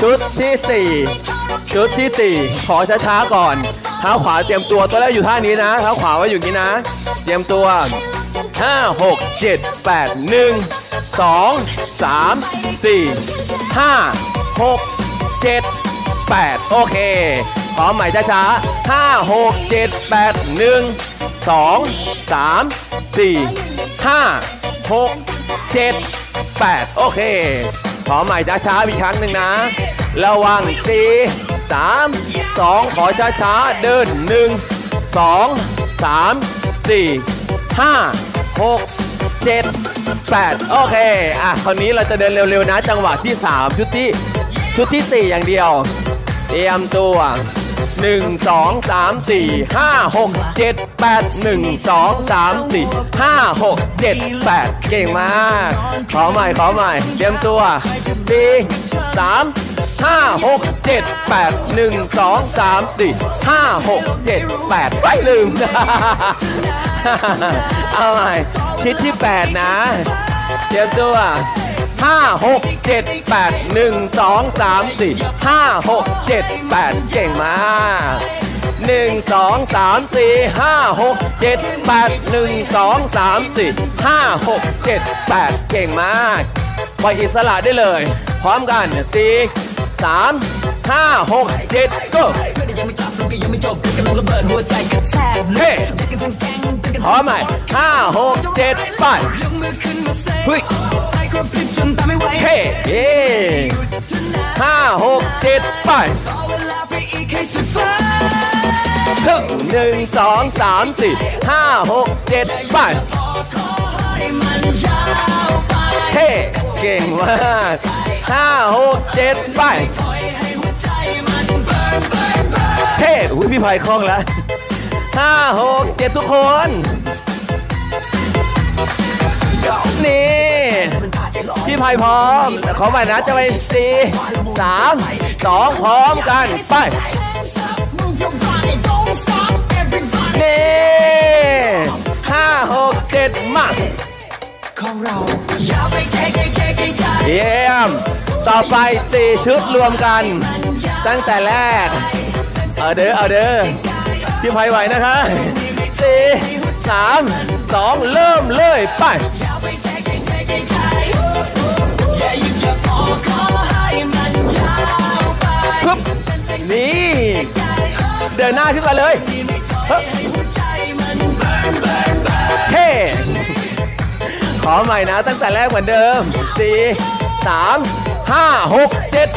ชุดที่สี่ชุดที่สี่ขอช้าๆก่อน เท้าขวาเตรียมตัวตัวแรกอยู่ท่านี้นะ เท้าขวาไว้อยู่นี้นะ เตรียมตัว5 6 7 8 1 2 3 4 5 6 7 8โอเคพร้อมใหม่ช้าๆ5 6 7 8 1 2 3 4 5 6 7 8โอเค ขอใหม่ช้าๆอีกครั้งหนึ่งนะ ระวังสี่สามสองขอช้าๆ เดินหนึ่งสองสามสี่ห้าหกเจ็ดแปดโอเค อะ คราวนี้เราจะเดินเร็วๆนะ จังหวะที่สามชุดที่ชุดที่สี่อย่างเดียว เตรียมตัว 1 2 3 4 5 6 7 8 1 2 3 4 5 6 7 8 เก่งมาก ขอใหม่ ขอใหม่ เตรียมตัว4 3 5 6 7 8 1 2 3 4 5 6 7 8ไม่ลืม เอาใหม่ ชิดที่8นะ เตรียมตัว 5 6 7 8 1 2 3 4 5 6 7 8 เก่งมาก1 2 3 4 5 6 7 8 1 2 3 4 5 6 7 8 เก่งมากปล่อยอิสระได้เลย พร้อมกัน 4 3 5 6 7 go ยังไม่กลับลูกก็ยังไม่จบกเบิดหัวใจกระแทกเฮ้เด็กกันทั้งแก๊งเด็กกันพร้อมไหมห้าหกเจ็ดไปยกมือขึ้นมาเซ่เฮ้ย ก็พลิกจนตามไม่ไหวเฮ้เฮ้ห้าหกเจ็ดไปขอเวลาไปอีกให้สุดฟ้าถึงหนึ่งสองสามสี่ห้าหกเจ็ดไปให้มันยาวไปเฮ้เก่งมากห้าหกเจ็ดไปปล่อยให้หัวใจมันเบิร์นเบิร์นเบิร์นเฮ้อุ้ยพี่ไผ่คล่องแล้วห้าหกเจ็ดทุกคนนี่ พาใจหลอนพี่ไผ่พร้อมขอใหม่นะจะไปสี่สามสองพร้อมกัน ไปนี่ห้าหกเจ็ดมาของเราเยี่ยม ต่อไปสี่ชุดรวมกัน ตั้งแต่แรก เอาเด้อเอาเด้อพี่ไพไหวนะคะสี่สามสองเริ่มเลยไป เดินหน้าขึ้นมาเลยเฮ้ขอใหม่นะตั้งแต่แรกเหมือนเดิมสี่สามห้าหกเจ็ด